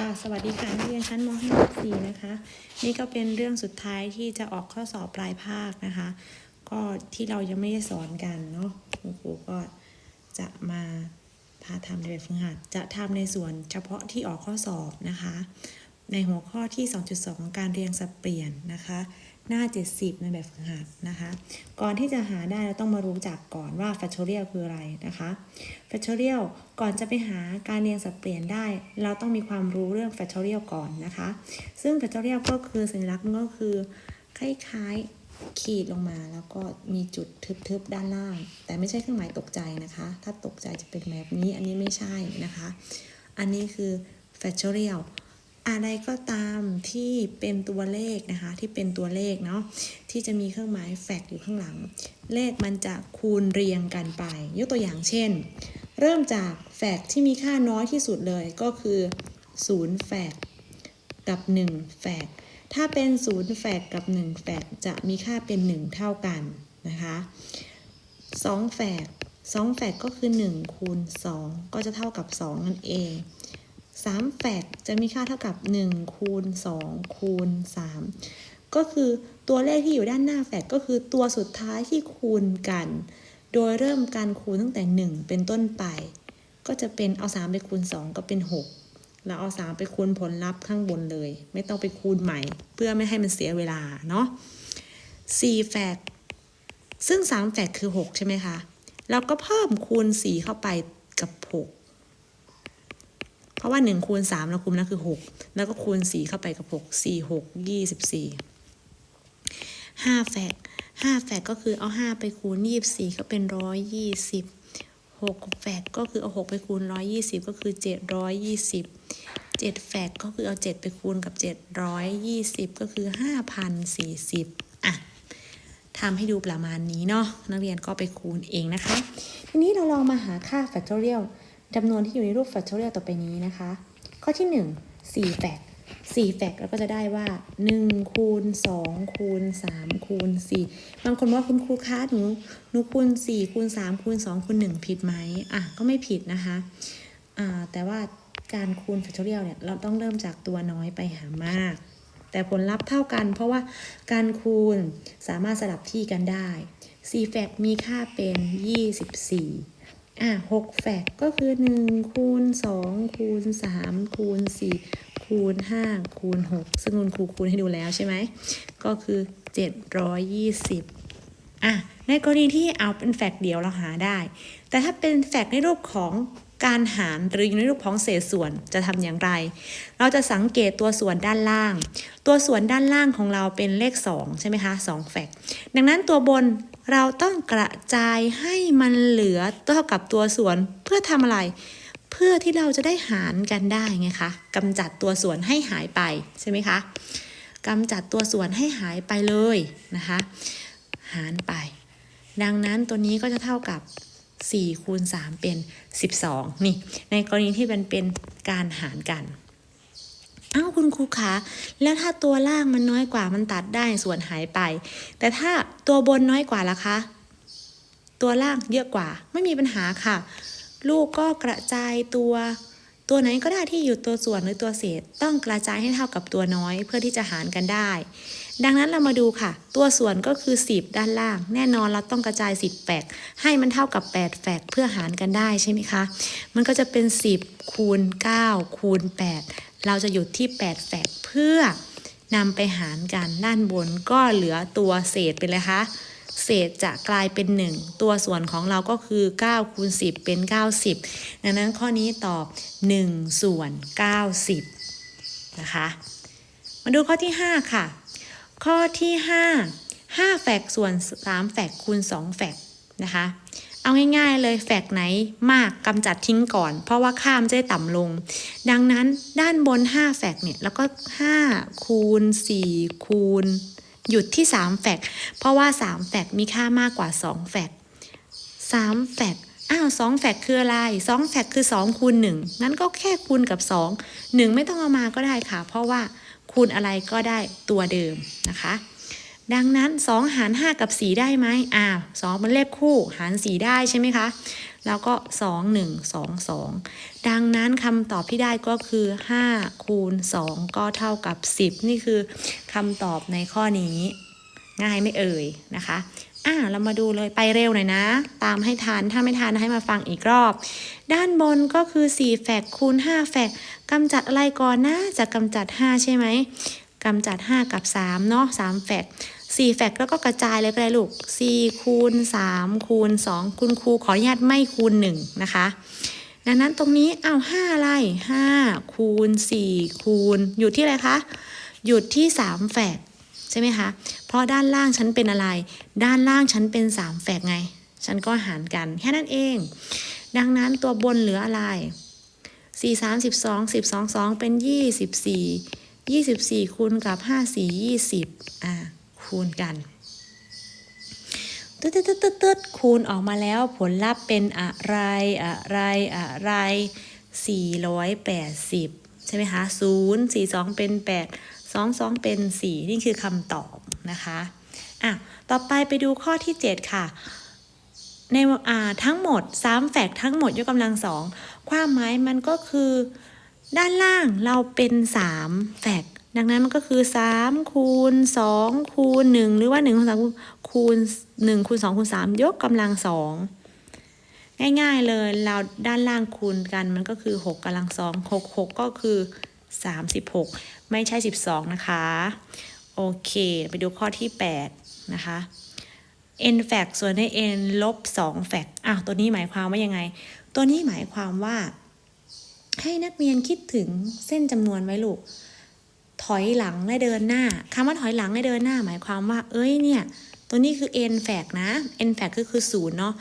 ค่ะสวัสดีค่ะนักเรียนชั้นม .5 4 นะคะ นี่ก็เป็นเรื่องสุดท้ายที่จะออกข้อสอบปลายภาคนะคะ ก็ที่เรายังไม่ได้สอนกันเนาะคุณครูก็จะมาพาทำในแบบฝึกหัดจะทำในส่วนเฉพาะที่ออกข้อสอบนะคะ ในหัวข้อที่ 2.2 ของการเรียงสับเปลี่ยนนะคะ หน้า 70 ในแบบฝึกหัดนะคะ ก่อนที่จะหาได้เราต้องมารู้จักก่อนว่า factorial คืออะไรนะคะ factorial ก่อนจะไปหาการเรียงสับเปลี่ยนได้ เราต้องมีความรู้เรื่อง factorial ก่อนนะคะ ซึ่ง factorial ก็คือสัญลักษณ์ก็คือคล้ายๆขีดลงมาแล้วก็มีจุดทึบๆด้านล่าง แต่ไม่ใช่เครื่องหมายตกใจนะคะ ถ้าตกใจจะเป็นแบบนี้อันนี้ไม่ใช่นะคะ อันนี้คือ factorial อะไรก็ตามที่เป็นตัวเลขนะคะ ที่เป็นตัวเลขเนาะที่จะมีเครื่องหมายแฟกอยู่ข้างหลัง เลขมันจะคูณเรียงกันไป ยกตัวอย่างเช่น เริ่มจากแฟกที่มีค่าน้อยที่สุดเลยก็คือ0แฟกกับ1แฟกถ้าเป็น0แฟกกับ1แฟกจะมีค่าเป็น 1 เท่ากันนะคะ2แฟก2แฟกก็คือ 1 คูณ 2 ก็จะเท่ากับ 2 นั่นเอง 3แฟกจะมีค่าเท่ากับ 1 คูณ 2 คูณ 3 ก็คือตัวเลขที่อยู่ด้านหน้าแฟกก็คือตัวสุดท้ายที่คูณกัน โดยเริ่มการคูณตั้งแต่ 1 เป็นต้นไป ก็จะเป็นเอา 3 ไปคูณ 2 ก็เป็น 6 แล้วเอา 3 ไปคูณผลลัพธ์ข้างบนเลย ไม่ต้องไปคูณใหม่ เพื่อไม่ให้มันเสียเวลาเนาะ4แฟกซึ่ง 3 แฟกคือ 6 ใช่ไหมคะ เราก็เพิ่มคูณ 4 เข้าไปกับ 6 ราะว่า 1 คูณ 3 เราคูณแล้วคือ 6 แล้วก็คูณ 4 เข้าไปกับ 6 4 6 24 5แฟก5แฟกก็คือเอา 5 ไปคูณ 24 ก็เป็น 120 6แฟกก็คือเอา 6 ไปคูณ 120 ก็คือ 720 7แฟกก็คือเอา 7 ไปคูณกับ 720 ก็คือ 5,040 อะทำให้ดูประมาณนี้เนาะนักเรียนก็ไปคูณเองนะคะ ทีนี้เราลองมาหาค่า factorial จำนวนที่อยู่ในรูป factorial ต่อไปนี้นะคะ ข้อที่ 1 4 แฟก4แฟกเราก็จะได้ว่า 1 คูณ 2 คูณ 3 คูณ 4 บางคนว่าคุณครูคะหนูหนูคูณ 4 คูณ 3 คูณ 2 คูณ 1 ผิดไหมอะ ก็ไม่ผิดนะคะอ่าแต่ว่าการคูณ factorial เนี่ย เราต้องเริ่มจากตัวน้อยไปหามาก แต่ผลลัพธ์เท่ากันเพราะว่าการคูณสามารถสลับที่กันได้ 4 แฟกมีค่าเป็น 24 อะ6แฟกก็คือ1คูณ2คูณ3คูณ4คูณ5คูณ6ซึ่งคุณครูคูณให้ดูแล้วใช่ไหม ก็คือ720อะในกรณีที่เอาเป็นแฟกเดียวเราหาได้ แต่ถ้าเป็นแฟกในรูปของการหารหรืออยู่ในรูปของเศษส่วนจะทำอย่างไร เราจะสังเกตตัวส่วนด้านล่าง ตัวส่วนด้านล่างของเราเป็นเลข 2 ใช่ไหมคะ2แฟกดังนั้นตัวบน เราต้องกระจายให้มันเหลือเท่ากับตัวส่วนเพื่อทำอะไร เพื่อที่เราจะได้หารกันได้ไงคะกำจัดตัวส่วนให้หายไปใช่ไหมคะกำจัดตัวส่วนให้หายไปเลยนะคะ หารไป ดังนั้นตัวนี้ก็จะเท่ากับ4คูณ3เป็น 12 นี่ ในกรณีที่มันเป็นการหารกัน อ้าวคุณครูคะแล้วถ้าตัวล่างมันน้อยกว่ามันตัดได้ส่วนหายไป แต่ถ้าตัวบนน้อยกว่าล่ะคะ ตัวล่างเยอะกว่าไม่มีปัญหาค่ะ ลูกก็กระจายตัว ตัวไหนก็ได้ที่อยู่ตัวส่วนหรือตัวเศษ ต้องกระจายให้เท่ากับตัวน้อยเพื่อที่จะหารกันได้ ดังนั้นเรามาดูค่ะ ตัวส่วนก็คือ 10 ด้านล่าง แน่นอนเราต้องกระจาย 10แฝกให้มันเท่ากับ 8แฝกเพื่อหารกันได้ใช่ไหมคะ มันก็จะเป็น 10คูณ9คูณ8 เราจะหยุดที่ 8แฝกเพื่อนำไปหารกันด้านบนก็เหลือตัวเศษไปเลยคะ เศษจะกลายเป็น 1 ตัวส่วนของเราก็คือ9คูณ10 เป็น 90 ดังนั้นข้อนี้ตอบ 1 ส่วน 90 นะคะ มาดูข้อที่ 5 ค่ะ ข้อที่ 5 5แฟกส่วน 3 แฟกคูณ 2 แฟกนะคะ เอาง่ายๆเลยแฟกไหนมากกำจัดทิ้งก่อน เพราะว่าค่ามจะได้ต่ำลง ดังนั้นด้านบน 5แฟกเนี่ยแล้วก็ 5 คูณ 4 คูณ หยุดที่ 3แฟกเพราะว่า 3แฟกมีค่ามากกว่า 2แฟก3แฟกอ้าว2แฟกคืออะไร2แฟกคือ2คูณ1งั้นก็แค่คูณกับ 2 1 ไม่ต้องเอามาก็ได้ค่ะ เพราะว่าคูณอะไรก็ได้ตัวเดิมนะคะ ดังนั้น 2 หาร 5 กับ 4 ได้ไหมอ้าว2เป็นเลขคู่หาร 4 ได้ใช่ไหมคะ แล้วก็ 2 1 2 2 ดังนั้นคำตอบที่ได้ก็คือ 5 คูณ 2 ก็เท่ากับ 10 นี่คือคำตอบในข้อนี้ ง่ายไม่เอ่ยนะคะอ่าเรามาดูเลยไปเร็วหน่อยนะ ตามให้ทันถ้าไม่ทันให้มาฟังอีกรอบ ด้านบนก็คือ 4 แฟกคูณ 5 แฟกกำจัดอะไรก่อนนะจะกำจัด 5 ใช่ไหม กำจัด 5 กับ 3 เนาะ3แฟก4แฟกแล้วก็กระจายเลยก็ได้ลูก4คูณ3คูณ2คุณครูขออนุญาตไม่คูณ 1 นะคะ ดังนั้นตรงนี้เอา5อะไร5คูณ4คูณ อยู่ที่อะไรคะ หยุดที่ 3 แฟกใช่ไหมคะ เพราะด้านล่างฉันเป็นอะไร ด้านล่างฉันเป็น 3 แฟกไง ฉันก็หารกันแค่นั้นเอง ดังนั้นตัวบนเหลืออะไร4 3 12 12 2 เป็น 24 24คูณกับ 5 4 20 อ่าคูณกันตึ๊ดตึ๊ดตึ๊ดตึ๊ดตึ๊ดคูณออกมาแล้วผลลัพธ์เป็นอะไรอะไรอะไร 480 ใช่ไหมคะ 0 4 2 เป็น 8 2 2 เป็น 4 นี่คือคำตอบนะคะอะต่อไปไปดูข้อที่ 7 ค่ะในอ่าทั้งหมด3แฟกทั้งหมดยกกำลังสองความหมายมันก็คือ ด้านล่างเราเป็น 3 แฟกต์ดังนั้นมันก็คือ 3 คูณ 2 คูณ 1 หรือว่า1คูณ3คูณ 1 คูณ 2 คูณ 3 ยกกำลังสองง่ายๆเลยเราด้านล่างคูณกันมันก็คือ 6กำลังสอง6 6 ก็คือ 36 ไม่ใช่ 12 นะคะ โอเค ไปดูข้อที่ 8 นะคะ n แฟกส่วนด้ n ลบ2แฟกอ้าวตัวนี้หมายความว่ายังไง ตัวนี้หมายความว่า ให้นักเรียนคิดถึงเส้นจำนวนไว้ลูก ถอยหลังและเดินหน้าคำว่าถอยหลังและเดินหน้า หมายความว่า เอ้ยเนี่ย ตัวนี้คือ n แฟกนะ n แฟกก็คือศูนย์เนาะ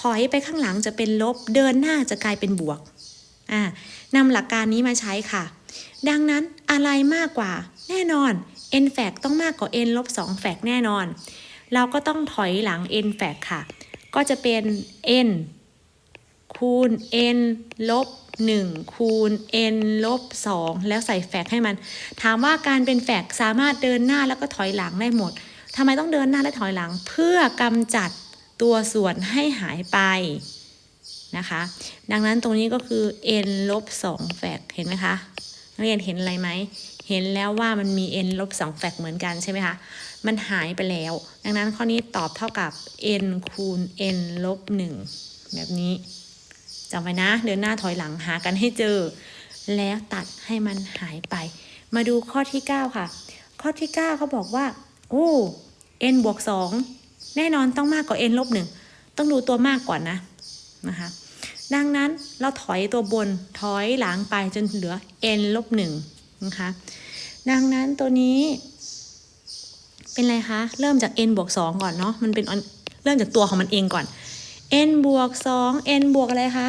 ถอยไปข้างหลังจะเป็นลบ เดินหน้าจะกลายเป็นบวก อ่านำหลักการนี้มาใช้ค่ะ ดังนั้นอะไรมากกว่า แน่นอน n แฟกต้องมากกว่า n ลบ2แฟกแน่นอน เราก็ต้องถอยหลัง n แฟกค่ะ ก็จะเป็น n คูณ n ลบ 1 คูณ n ลบ 2 แล้วใส่แฟกให้มัน ถามว่าการเป็นแฟกสามารถเดินหน้าแล้วก็ถอยหลังได้หมดทำไมต้องเดินหน้าและถอยหลัง เพื่อกำจัดตัวส่วนให้หายไปนะคะ ดังนั้นตรงนี้ก็คือ n ลบ 2 แฟกเห็นไหมคะนักเรียนเห็นอะไรไหม เห็นแล้วว่ามันมี n ลบ 2 แฟกเหมือนกันใช่ไหมคะ มันหายไปแล้ว ดังนั้นข้อนี้ตอบเท่ากับ n คูณ n ลบ 1 แบบนี้ จำไว้นะ เดินหน้าถอยหลังหากันให้เจอ แล้วตัดให้มันหายไป มาดูข้อที่ 9 ค่ะ ข้อที่ 9เขาบอกว่า โอ้ n บวก2แน่นอนต้องมากกว่า n ลบ1ต้องดูตัวมากก่อนนะนะคะ ดังนั้นเราถอยตัวบนถอยหลังไปจนเหลือ n ลบ1นะคะ ดังนั้นตัวนี้เป็นอะไรคะ เริ่มจาก n บวก2ก่อนเนาะ มันเป็นเริ่มจากตัวของมันเองก่อน n บวก2 n บวกอะไรคะ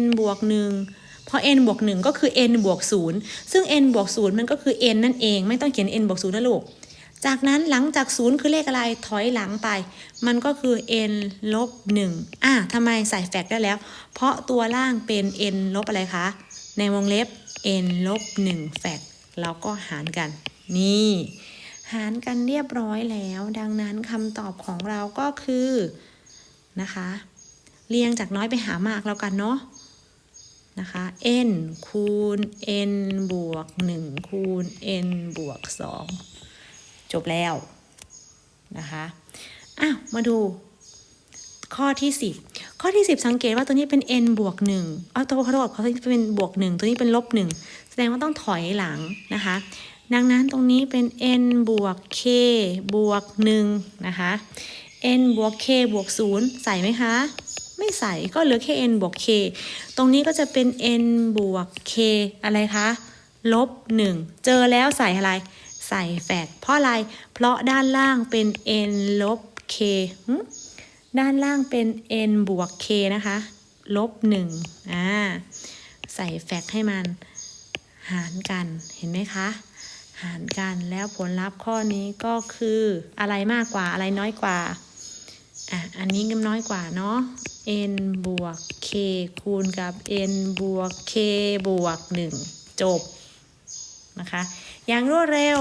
n บวก1พอ n บวก1ก็คือ n บวก0ซึ่ง n บวก0มันก็คือ n นั่นเอง ไม่ต้องเขียน n บวก0นะลูก จากนั้นหลังจาก0คือเลขอะไร ถอยหลังไป มันก็คือ n ลบ1อะทำไมใส่แฟกได้แล้ว เพราะตัวล่างเป็น n ลบอะไรคะ ในวงเล็บ n ลบ1แฟกเราก็หารกัน นี่ หารกันเรียบร้อยแล้ว ดังนั้นคำตอบของเราก็คือนะคะ เรียงจากน้อยไปหามากแล้วกันเนาะนะคะ n คูณ n บวก 1 คูณ n บวก 2 จบแล้วนะคะอ้าวมาดูข้อที่ 10 ข้อที่ 10 สังเกตว่าตัวนี้เป็น n บวก1เอาตัวขอโทษเขาเป็นบวก 1 ตัวนี้เป็นลบ 1 แสดงว่าต้องถอยหลังนะคะ ดังนั้นตรงนี้เป็น n บวก k บวก1นะคะ n บวก k บวก 0 ใส่ไหมคะ ไม่ใส่ก็เหลือแค่ n บวก k ตรงนี้ก็จะเป็น n บวก k อะไรคะลบ 1 เจอแล้วใส่อะไร ใส่แฟกเพราะอะไร เพราะด้านล่างเป็น n ลบ k ด้านล่างเป็น n บวก k นะคะ ลบ 1 อ่า ใส่แฟกให้มันหารกัน เห็นไหมคะ หารกัน แล้วผลลัพธ์ข้อนี้ก็คืออะไรมากกว่าอะไรน้อยกว่า อะ อันนี้ก็น้อยกว่าเนาะ n บวก k คูณกับ n บวก k บวก 1 จบนะคะ อย่างรวดเร็ว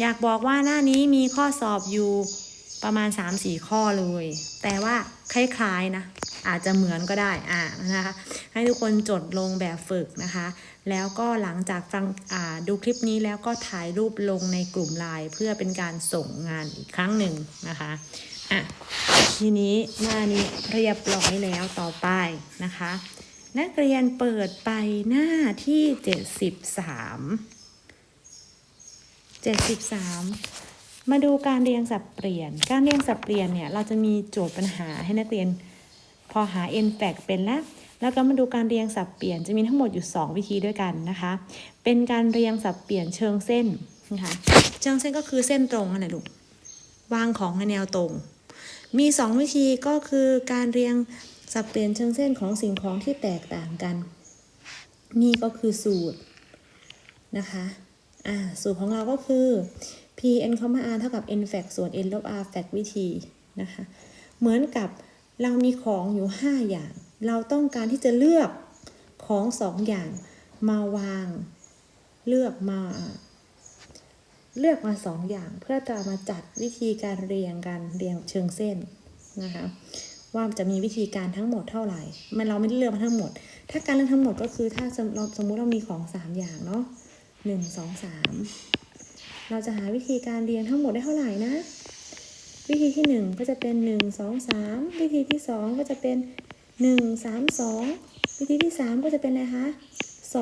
อยากบอกว่าหน้านี้มีข้อสอบอยู่ประมาณ 3-4 ข้อเลย แต่ว่าคล้ายๆนะ อาจจะเหมือนก็ได้ อ่านะคะ ให้ทุกคนจดลงแบบฝึกนะคะ แล้วก็หลังจากฟังอ่าดูคลิปนี้แล้วก็ถ่ายรูปลงในกลุ่มไลน์เพื่อเป็นการส่งงานอีกครั้งหนึ่งนะคะ อะทีนี้หน้านี้เรียบร้อยแล้วต่อไปนะคะ นักเรียนเปิดไปหน้าที่73 73มาดูการเรียงสับเปลี่ยน การเรียงสับเปลี่ยนเนี่ยเราจะมีโจทย์ปัญหาให้นักเรียนพอหา n fact เป็นแล้ว แล้วก็มาดูการเรียงสับเปลี่ยนจะมีทั้งหมดอยู่ 2 วิธีด้วยกันนะคะ เป็นการเรียงสับเปลี่ยนเชิงเส้นนะคะ เชิงเส้นก็คือเส้นตรงนั่นแหละลูก วางของในแนวตรง มี 2 วิธีก็คือการเรียงสับเปลี่ยนเชิงเส้นของสิ่งของที่แตกต่างกัน นี่ก็คือสูตรนะคะอ่าสูตรของเราก็คือ p n r เท่ากับ n fact ส่วน n ลบ r fact วิธีนะคะเหมือนกับเรามีของอยู่ 5 อย่าง เราต้องการที่จะเลือกของ 2 อย่างมาวาง เลือกมา เลือกมา2องอย่างเพื่อจะมาจัดวิธีการเรียงกันเรียงเชิงเส้นนะคะว่าจะมีวิธีการทั้งหมดเท่าไหร่ มันเราไม่ได้เลือกมาทั้งหมด ถ้าการเลือกทั้งหมดก็คือถ้าสมเราสมมุติเรามีของ 3 อย่างเนาะหนึ่งสองสามเราจะหาวิธีการเรียงทั้งหมดได้เท่าไหร่นะ วิธีที่ 1 ก็จะเป็น 1 2 3 วิธีที่ 2 ก็จะเป็น 1 3 2 วิธีที่ 3 ก็จะเป็นอะไรคะ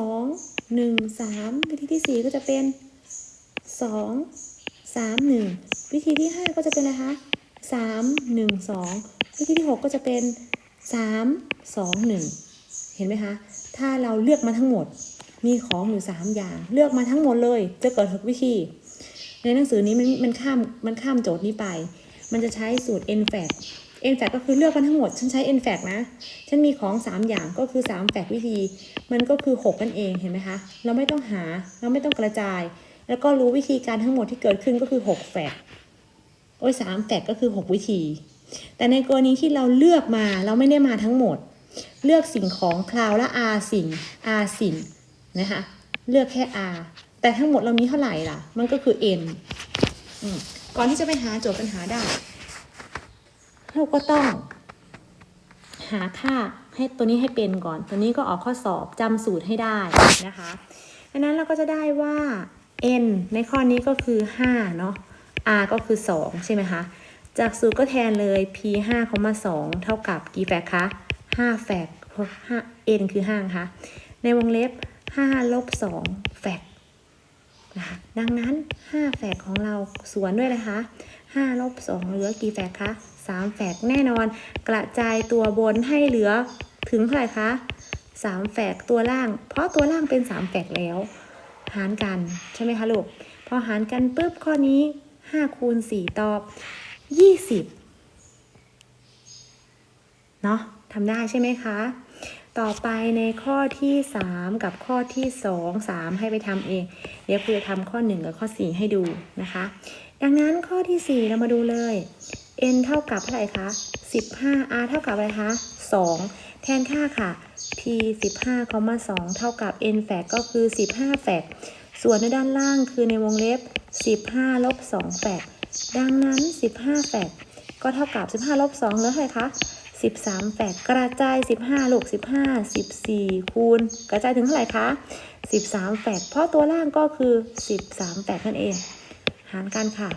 2 1 3 วิธีที่ 4 ก็จะเป็น 2 3 1วิธีที่5ก็จะเป็นอะไรคะ3 1 2วิธีที่6ก็จะเป็น3 2 1เห็นไหมคะ ถ้าเราเลือกมาทั้งหมดมีของอยู่3อย่าง เลือกมาทั้งหมดเลย จะเกิดทุกวิธี ในหนังสือนี้มันมันข้ามมันข้ามโจทย์นี้ไป มันจะใช้สูตร n fact n fact ก็คือเลือกมาทั้งหมด ฉันใช้ n fact นะ ฉันมีของ 3 อย่างก็คือ3 fact วิธี มันก็คือ 6 นั่นเอง เห็นไหมคะ เราไม่ต้องหา เราไม่ต้องกระจาย แล้วก็รู้วิธีการทั้งหมดที่เกิดขึ้นก็คือ6 fact โอ้ย3 fact ก็คือ 6 วิธี แต่ในกรณีที่เราเลือกมาเราไม่ได้มาทั้งหมด เลือกสิ่งของคราวและ r สิ่ง r สิ่งนะคะเลือกแค่ r แต่ทั้งหมดเรามีเท่าไหร่ล่ะ มันก็คือ n อก่อนที่จะไปหาโจทย์ปัญหาได้ เราก็ต้อง หาค่าให้ตัวนี้ให้เป็นก่อน ตัวนี้ก็ออกข้อสอบจำสูตรให้ได้นะคะดังนั้นเราก็จะได้ว่า n ในข้อนี้ก็คือ 5 เนาะ r ก็คือ 2 ใช่ไหมคะ จากสูตรก็แทนเลย p 5เขามา2เท่ากับกี่แฟกคะ 5 แฟกเพราะ5 n คือ5นะคะ ในวงเล็บ 5 ลบ 2 แฟกนะคะดังนั้น 5แฝกของเราสวนด้วยนะคะ 5 ลบ 2 เหลือกี่แฝกคะ 3แฝกแน่นอน กระจายตัวบนให้เหลือถึงเท่าไหร่คะ 3แฝกตัวล่าง เพราะตัวล่างเป็น 3แฝกแล้ว หารกันใช่ไหมคะลูก พอหารกันปุ๊บข้อนี้5คูณ4ตอบ 20 เนาะทำได้ใช่ไหมคะ ต่อไปในข้อที่ 3 กับข้อที่ 2 3 ให้ไปทำเอง เดี๋ยวครูจะทำข้อ 1 กับข้อ 4 ให้ดูนะคะ ดังนั้นข้อที่ 4 เรามาดูเลย n เท่ากับเท่าไหร่คะ 15 r เท่ากับอะไรคะ 2 แทนค่าค่ะ p 15 2เท่ากับ n แฝกก็คือ 15 แฝก ส่วนในด้านล่างคือในวงเล็บ 15 ลบ 2 แฝก ดังนั้น 15 แฝก ก็เท่ากับ 15 ลบ 2เหลือเท่าไหร่คะ 13 แฝก กระจาย 15 ลูก 15 14 คูณ กระจายถึงเท่าไหร่คะ 13 แฝก เพราะตัวล่างก็คือ 13 แฝกนั่นเอง หารกันค่ะ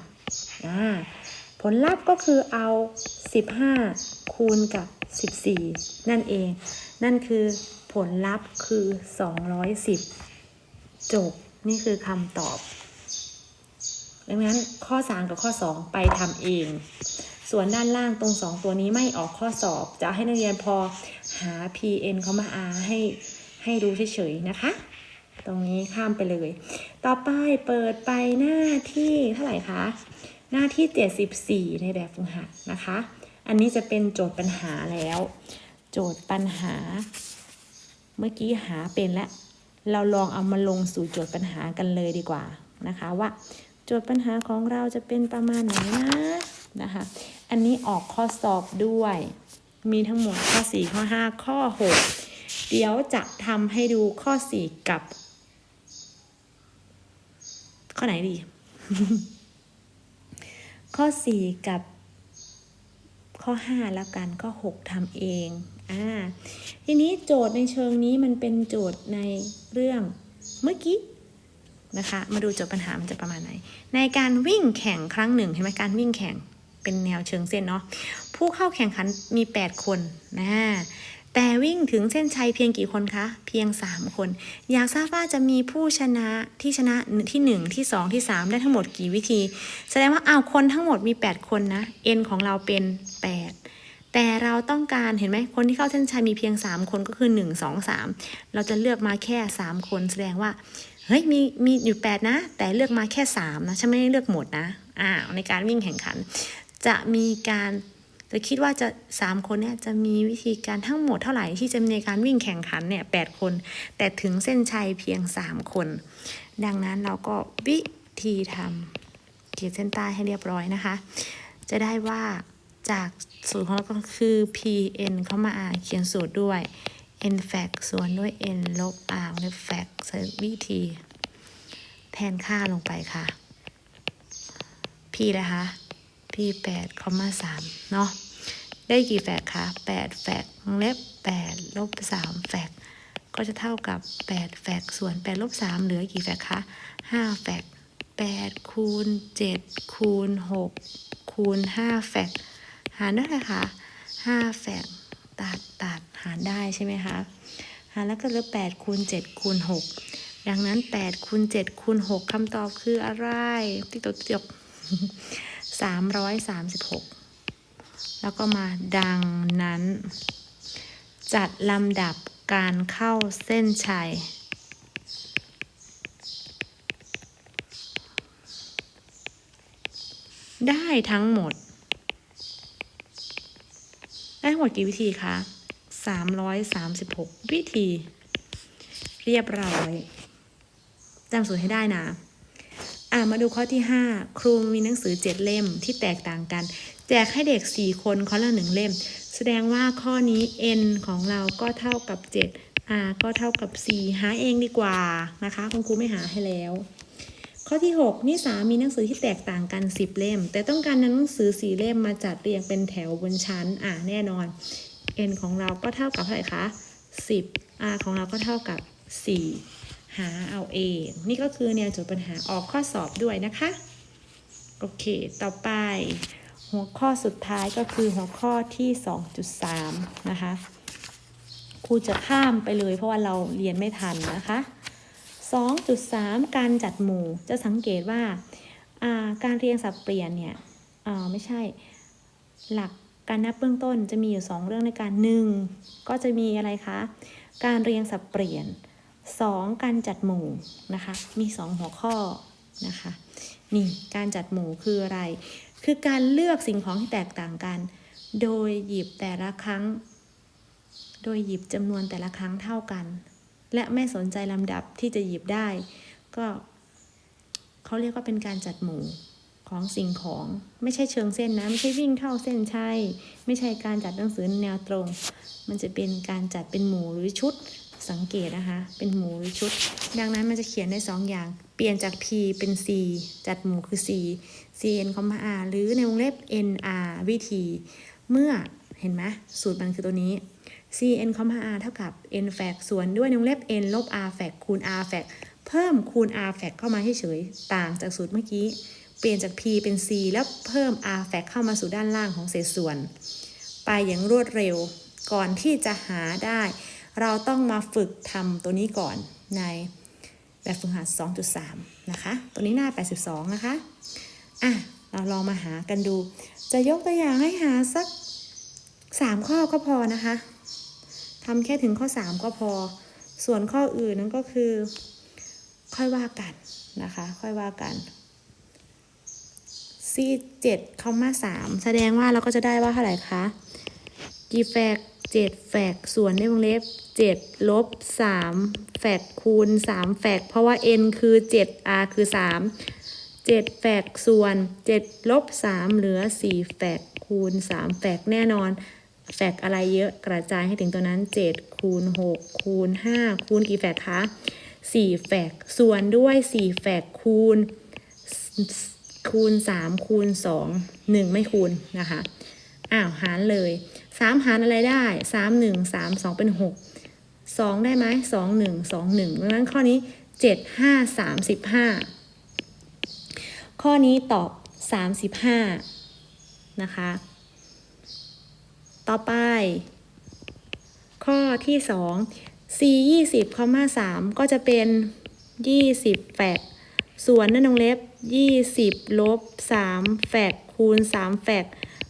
ผลลัพธ์ก็คือเอา 15 คูณกับ 14 นั่นเอง นั่นคือผลลัพธ์คือ 210 จบ นี่คือคำตอบ ดังนั้นข้อ 3 กับข้อ 2 ไปทำเอง ส่วนด้านล่างตรง 2 ตัวนี้ไม่ออกข้อสอบ จะให้นักเรียนพอหา PN เขามา R ให้ให้ดูเฉยๆนะคะ ตรงนี้ข้ามไปเลย ต่อไปเปิดไปหน้าที่เท่าไหร่คะ หน้าที่ 74 ในแบบฝึกหัดนะคะ อันนี้จะเป็นโจทย์ปัญหาแล้ว โจทย์ปัญหา เมื่อกี้หาเป็นแล้วเราลองเอามาลงสู่โจทย์ปัญหากันเลยดีกว่านะคะว่าโจทย์ปัญหาของเราจะเป็นประมาณไหนนะนะคะ อันนี้ออกข้อสอบด้วย มีทั้งหมดข้อ 4 ข้อ 5 ข้อ 6 เดี๋ยวจะทำให้ดูข้อ 4 กับ ข้อไหนดี ข้อ 4 กับ ข้อ 5 แล้วกันข้อ 6ทำเองอ่าทีนี้โจทย์ในเชิงนี้มันเป็นโจทย์ในเรื่องเมื่อกี้นะคะมาดูโจทย์ปัญหามันจะประมาณไหน ในการวิ่งแข่งครั้งหนึ่งเห็นไหมการวิ่งแข่งเป็นแนวเชิงเส้นเนาะผู้เข้าแข่งขันมี 8 คนนะ แต่วิ่งถึงเส้นชัยเพียงกี่คนคะ เพียง 3 คน อยากทราบว่าจะมีผู้ชนะที่ชนะที่ 1 ที่ 2 ที่ 3 ได้ทั้งหมดกี่วิธี แสดงว่าเอาคนทั้งหมดมี 8 คนนะ n ของเราเป็น 8 แต่เราต้องการเห็นไหมคนที่เข้าเส้นชัยมีเพียง 3 คนก็คือ 1 2 3 เราจะเลือกมาแค่ 3 คนแสดงว่าเฮ้ยมีมีอยู่ 8 นะ แต่เลือกมาแค่ 3 นะฉันไม่ได้เลือกหมดนะอ่าในการวิ่งแข่งขัน จะมีการ จะคิดว่าจะ 3 คนเนี่ยจะมีวิธีการทั้งหมดเท่าไหร่ที่จะมีในการวิ่งแข่งขันเนี่ยแคน แต่ถึงเส้นชัยเพียง 3 คน ดังนั้นเราก็วิธีทำขีดเส้นใต้ให้เรียบร้อยนะคะ จะได้ว่าจากสูตรของเราก็คือ pn เข้ามา r เขียนสูตรด้วย n fac ส่วนด้วย n ลบ r ใน fac ใช้วิธี แทนค่าลงไปค่ะ p นะคะ p 8คอมมา3เนาะ ได้กี่แฟกคะ8แฟกวงเล็บ8ลบ3แฟกก็จะเท่ากับ 8 แฟกส่วน8ลบ3เหลือกี่แฟกคะ5แฟก8คูณ7คูณ6คูณ5แฟกหารด้วยอะไรคะ5แฟกตัดตัดหารได้ใช่ไหมคะหารแล้วก็เหลือ8คูณ7คูณ6ดังนั้น8คูณ7คูณ6คำตอบคืออะไรติ๊กตกติ๊กตก336 แล้วก็มาดังนั้น จัดลำดับการเข้าเส้นชัย ได้ทั้งหมด ได้ทั้งหมดกี่วิธีคะ336 วิธี เรียบร้อยจำสูตรให้ได้นะ อะมาดูข้อที่ 5 ครูมีหนังสือ 7 เล่มที่แตกต่างกัน แจกให้เด็ก 4 คนคนละหนึ่งเล่ม แสดงว่าข้อนี้ n ของเราก็เท่ากับ 7 r ก็เท่ากับ 4 หาเองดีกว่านะคะคุณครูไม่หาให้แล้ว ข้อที่ 6 นิสามีหนังสือที่แตกต่างกัน 10 เล่ม แต่ต้องการนำหนังสือ 4 เล่มมาจัดเรียงเป็นแถวบนชั้นอะแน่นอน n ของเราก็เท่ากับเท่าไหร่คะ10 r ของเราก็เท่ากับ 4 หาเอาเอง นี่ก็คือแนวโจทย์ปัญหาออกข้อสอบด้วยนะคะ โอเค ต่อไป หัวข้อสุดท้ายก็คือหัวข้อที่ 2.3 นะคะครูจะข้ามไปเลยเพราะว่าเราเรียนไม่ทันนะคะ 2.3 การจัดหมู่จะสังเกตว่าาการเรียงสับเปลี่ยนเนี่ยไม่ใช่หลักการนับเบื้องต้นจะมีอยู่ 2 เรื่องในการหนึ่งก็จะมีอะไรคะการเรียงสับเปลี่ยน 2 การจัดหมู่นะคะ มี 2 หัวข้อนะคะ นี่การจัดหมู่คืออะไร คือการเลือกสิ่งของที่แตกต่างกัน โดยหยิบแต่ละครั้ง โดยหยิบจำนวนแต่ละครั้งเท่ากัน และไม่สนใจลำดับที่จะหยิบได้ ก็เขาเรียกว่าเป็นการจัดหมู่ของสิ่งของไม่ใช่เชิงเส้นนะไม่ใช่วิ่งเข้าเส้นใชัยไม่ใช่การจัดหนังสือแนวตรง มันจะเป็นการจัดเป็นหมู่หรือชุด สังเกตนะคะ เป็นหมูหรือชุด ดังนั้นมันจะเขียนได้สองอย่าง เปลี่ยนจาก P เป็น C จัดหมู่คือ C CN คอมมา R หรือในวงเล็บ NR วิธี เมื่อเห็นไหมสูตรมันคือตัวนี้ cn คอมมา r เท่ากับ n แฟกส่วนด้วยในวงเล็บ n ลบ r แฟกคูณ r แฟกเพิ่มคูณ r แฟกเข้ามาเฉยๆต่างจากสูตรเมื่อกี้ เปลี่ยนจาก p เป็น c แล้วเพิ่ม r แฟกเข้ามาสู่ด้านล่างของเศษส่วน ไปอย่างรวดเร็วก่อนที่จะหาได้ เราต้องมาฝึกทำตัวนี้ก่อนในแบบฝึกหัด 2.3 นะคะ ตัวนี้หน้า 82 นะคะ อะ เราลองมาหากันดู จะยกตัวอย่างให้หาสัก 3 ข้อก็พอนะคะทำแค่ถึงข้อ 3 ก็พอ ส่วนข้ออื่นนั้นก็คือ ค่อยว่ากันนะคะ ค่อยว่ากัน c 7 คอมมา3แสดงว่าเราก็จะได้ว่าเท่าไหร่คะ กี่แฟก7แฟกส่วนในวงเล็บ7ลบ3แฟกคูณ3แฟกเพราะว่า n คือ7 r คือ3 7แฟกส่วน7ลบ3เหลือ4แฟกคูณ3แฟกแน่นอน แฟกอะไรเยอะกระจายให้ถึงตัวนั้น7คูณ6คูณ5คูณกี่แฟกคะ4แฟกส่วนด้วย4แฟกคูณคูณ3คูณ2 1ไม่คูณนะคะ อ้าว หารเลย สามหารอะไรได้สามหนึ่งสามสองเป็นหกสองได้ไหมสองหนึ่งสองหนึ่งดังนั้นข้อนี้เจ็ดห้าสามสิบห้าข้อนี้ตอบสามสิบห้านะคะ ต่อไป ข้อที่สอง c ยี่สิบคอมาสามก็จะเป็นยี่สิบแฟกส่วนนั่นตรงเล็บยี่สิบลบสามแฟกคูณสามแฟก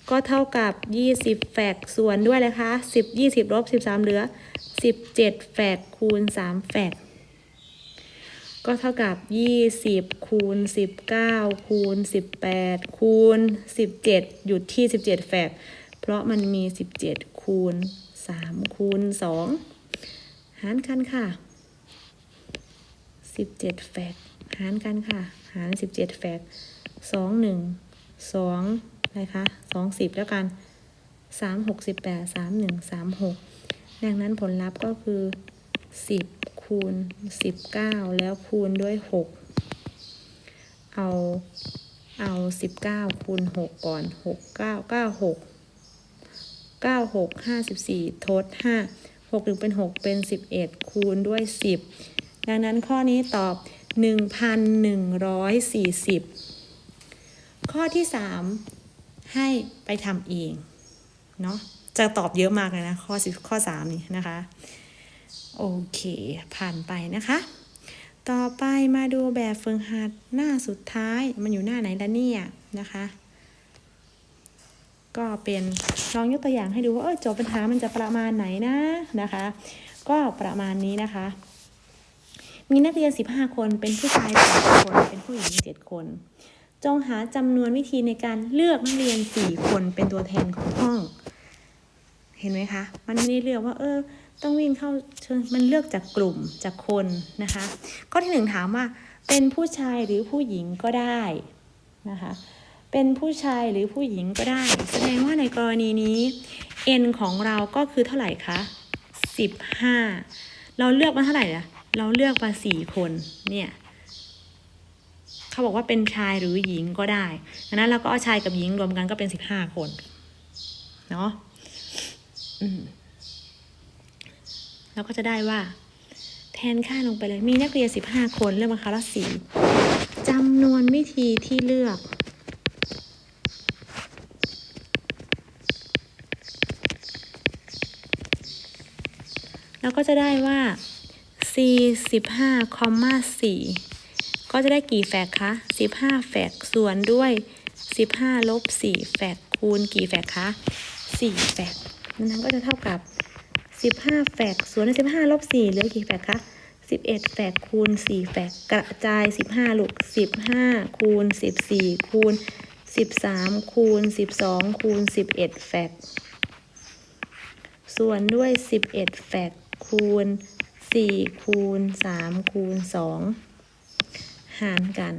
ก็เท่ากับยี่สิบแฟกส่วนด้วยเลยคะสิบยี่สิบลบสิบสามเหลือสิบเจ็ดแฟกคูณสามแฟกก็เท่ากับยี่สิบคูณสิบเก้าคูณสิบแปดคูณสิบเจ็ดหยุดที่สิบเจ็ดแฟกเพราะมันมี 17 คูณ 3 คูณ 2 หารกันค่ะ 17 แฟกหารกันค่ะ หาร 17 แฟก2 1 2 อะไรคะ2 10แล้วกัน3 6 18 3 1 3 6ดังนั้นผลลัพธ์ก็คือ10คูณ19แล้วคูณด้วย6เอาเอา19คูณ6ก่อน6 9 9 6เก้าหกห้าสิบสี่ทดห้าหกหนึ่งเป็นหกเป็นสิบเอ็ดคูณด้วยสิบดังนั้นข้อนี้ตอบหนึ่งพันหนึ่งร้อยสี่สิบข้อที่สาม ให้ไปทำเองเนาะจะตอบเยอะมากเลยนะข้อสิข้อสามนี่นะคะ โอเค ผ่านไปนะคะ ต่อไปมาดูแบบฝึกหัดหน้าสุดท้ายมันอยู่หน้าไหนละเนี่ยนะคะ ก็เป็นลองยกตัวอย่างให้ดูว่าเออโจทย์ปัญหามันจะประมาณไหนนะนะคะ ก็ประมาณนี้นะคะ มีนักเรียน 15 คนเป็นผู้ชาย8คนเป็นผู้หญิง 7 คน จงหาจำนวนวิธีในการเลือกนักเรียน 4 คนเป็นตัวแทนของห้อง เห็นไหมคะ มันไม่ได้เลือกว่า เออ ต้องวิ่งเข้าเชิญมันเลือกจากกลุ่มจากคนนะคะ ข้อที่หนึ่งถามว่าเป็นผู้ชายหรือผู้หญิงก็ได้นะคะ เป็นผู้ชายหรือผู้หญิงก็ได้ แสดงว่าในกรณีนี้ n ของเราก็คือเท่าไหร่คะ15 เราเลือกมาเท่าไหร่อะเราเลือกมาสี่คนเนี่ย เขาบอกว่าเป็นชายหรือหญิงก็ได้ดังนั้นเราก็เอาชายกับหญิงรวมกันก็เป็น15คนเนาะเราก็จะได้ว่า แทนค่าลงไปเลยมีนักเรียน15คนเลือกมาคาละสี่จำนวนวิธีที่เลือกเราก็จะได้ว่า c 15คอมมา4 ก็จะได้กี่แฟกคะ15 แฟกส่วนด้วย 15 ลบ 4 แฟกคูณกี่แฟกคะ4 แฟกนั้นก็จะเท่ากับ 15 แฟกส่วนด้วย15 ลบ 4 เหลือกี่แฟกคะ11 แฟกคูณ 4 แฟกกระจาย 15 ลูก 15 คูณ 14 คูณ 13 คูณ 12 คูณ 11 แฟกส่วนด้วย 11 แฟกคูณ 4 คูณ 3 คูณ 2 หารกัน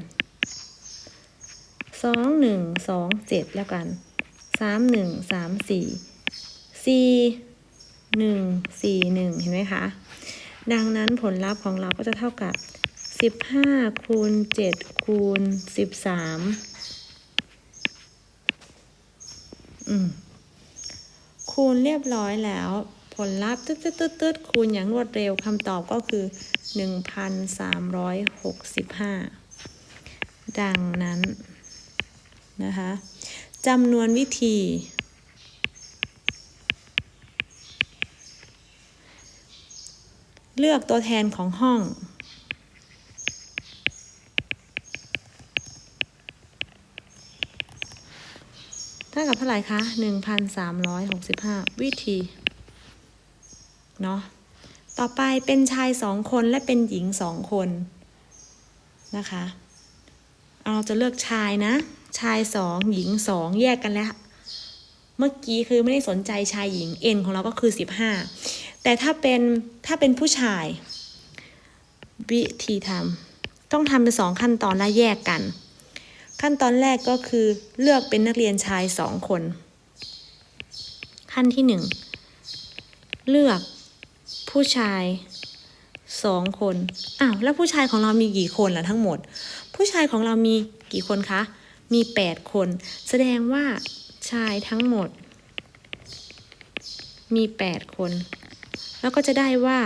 2 1 2 7แล้วกัน3 1 3 4 4 1 4 1เห็นไหมคะ ดังนั้นผลลัพธ์ของเราก็จะเท่ากับ15คูณ7คูณ13อืมคูณเรียบร้อยแล้ว ผลลัพธ์ตึ๊ดตึ๊ดตึ๊ดตึ๊ดคูณอย่างรวดเร็วคำตอบก็คือ 1,365 ดังนั้นนะคะจำนวนวิธี เลือกตัวแทนของห้อง เท่ากับเท่าไหร่คะ 1,365 วิธี เนาะต่อไปเป็นชายสองคนและเป็นหญิงสองคนนะคะเราจะเลือกชายนะ ชายสองหญิงสองแยกกันแล้ว เมื่อกี้คือไม่ได้สนใจชายหญิง n ของเราก็คือ15แต่ถ้าเป็นถ้าเป็นผู้ชาย วิธีทำต้องทำเป็นสองขั้นตอนและแยกกัน ขั้นตอนแรกก็คือเลือกเป็นนักเรียนชายสองคน ขั้นที่หนึ่งเลือก ผู้ชายสองคนอ้าวแล้วผู้ชายของเรามีกี่คนล่ะทั้งหมด ผู้ชายของเรามีกี่คนคะ มีแปดคน แสดงว่าชายทั้งหมด มี8คน แล้วก็จะได้ว่า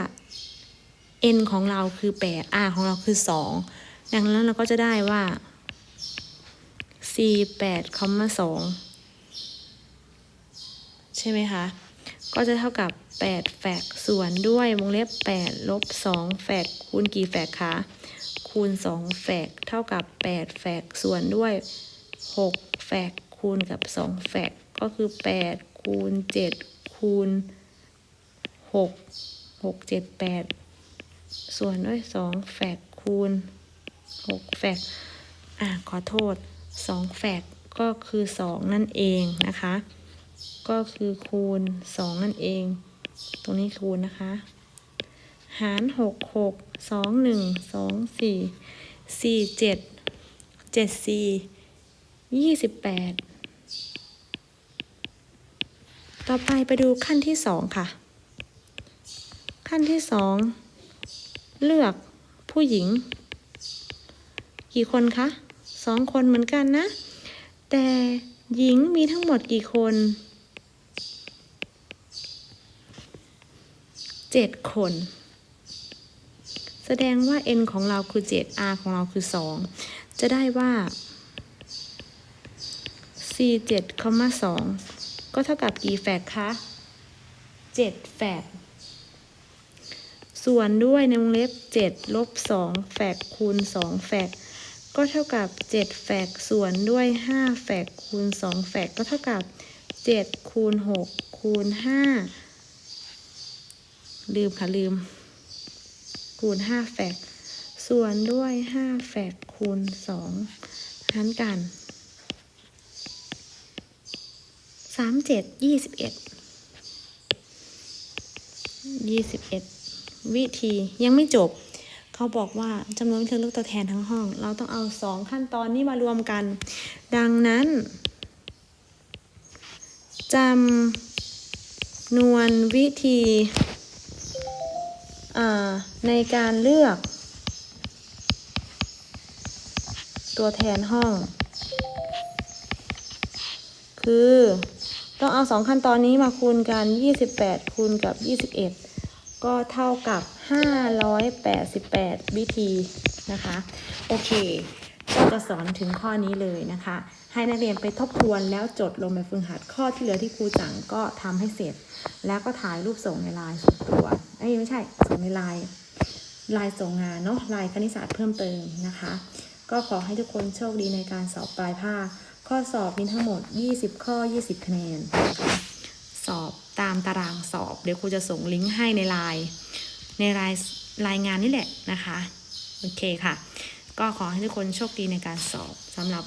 n ของเราคือ8 r ของเราคือ2ดังนั้นเราก็จะได้ว่า c 8คอมมา2ใช่ไหมคะ ก็จะเท่ากับ 8แฟกส่วนด้วยวงเล็บ8ลบ2แฟกคูณกี่แฟกคะคูณ 2 แฟกเท่ากับ 8 แฟกส่วนด้วย 6 แฟกคูณกับ 2 แฟกก็คือ 8 คูณ 7 คูณ 6 6 7 8 ส่วนด้วย 2 แฟกคูณ 6 แฟกอะขอโทษ 2 แฟกก็คือ 2 นั่นเองนะคะ ก็คือคูณ 2 นั่นเอง ตรงนี้คูณนะคะ หาร6 6 2 1 2 4 4 7 7 4 28ต่อไปไปดูขั้นที่2ค่ะ ขั้นที่2เลือกผู้หญิง กี่คนคะสองคนเหมือนกันนะ แต่หญิงมีทั้งหมดกี่คน เจ็ดคน แสดงว่า n ของเราคือ 7 r ของเราคือ 2 จะได้ว่า c 7 2ก็เท่ากับกี่แฟกคะ7แฟกส่วนด้วยในวงเล็บ 7 ลบ 2 แฟกคูณ 2 แฟกก็เท่ากับ 7 แฟกส่วนด้วย 5 แฟกคูณ 2 แฟกก็เท่ากับ 7 คูณ 6 คูณ 5 ลืมค่ะลืม คูณ 5 แฟก ส่วนด้วย 5 แฟกคูณ2หารกัน 3 7 21 21 วิธียังไม่จบ เขาบอกว่าจำนวนเครื่องลือกตัวแทนทั้งห้อง เราต้องเอาสองขั้นตอนนี้มารวมกัน ดังนั้นจำนวนวิธี ในการเลือก ตัวแทนห้อง คือต้องเอาสองขั้นตอนนี้มาคูณกัน 28 คูณกับ 21 ก็เท่ากับ 588 วิธีนะคะ โอเค ก็จะสอนถึงข้อนี้เลยนะคะ ให้นักเรียนไปทบทวนแล้วจดลงในฝึกหัดข้อที่เหลือที่ครูสั่งก็ทำให้เสร็จ แล้วก็ถ่ายรูปส่งในไลน์ส่วนตัวเอ้ยไม่ใช่ส่งในไลน์ไลน์ส่งงานเนาะไลน์คณิตศาสตร์เพิ่มเติมนะคะ ก็ขอให้ทุกคนโชคดีในการสอบปลายภาคข้อสอบมีทั้งหมด 20 ข้อ 20 คะแนน สอบตามตารางสอบ เดี๋ยวครูจะส่งลิงก์ให้ในไลน์ในรายรายงานนี่แหละนะคะ โอเคค่ะ ก็ขอให้ทุกคนโชคดีในการสอบสำหรับ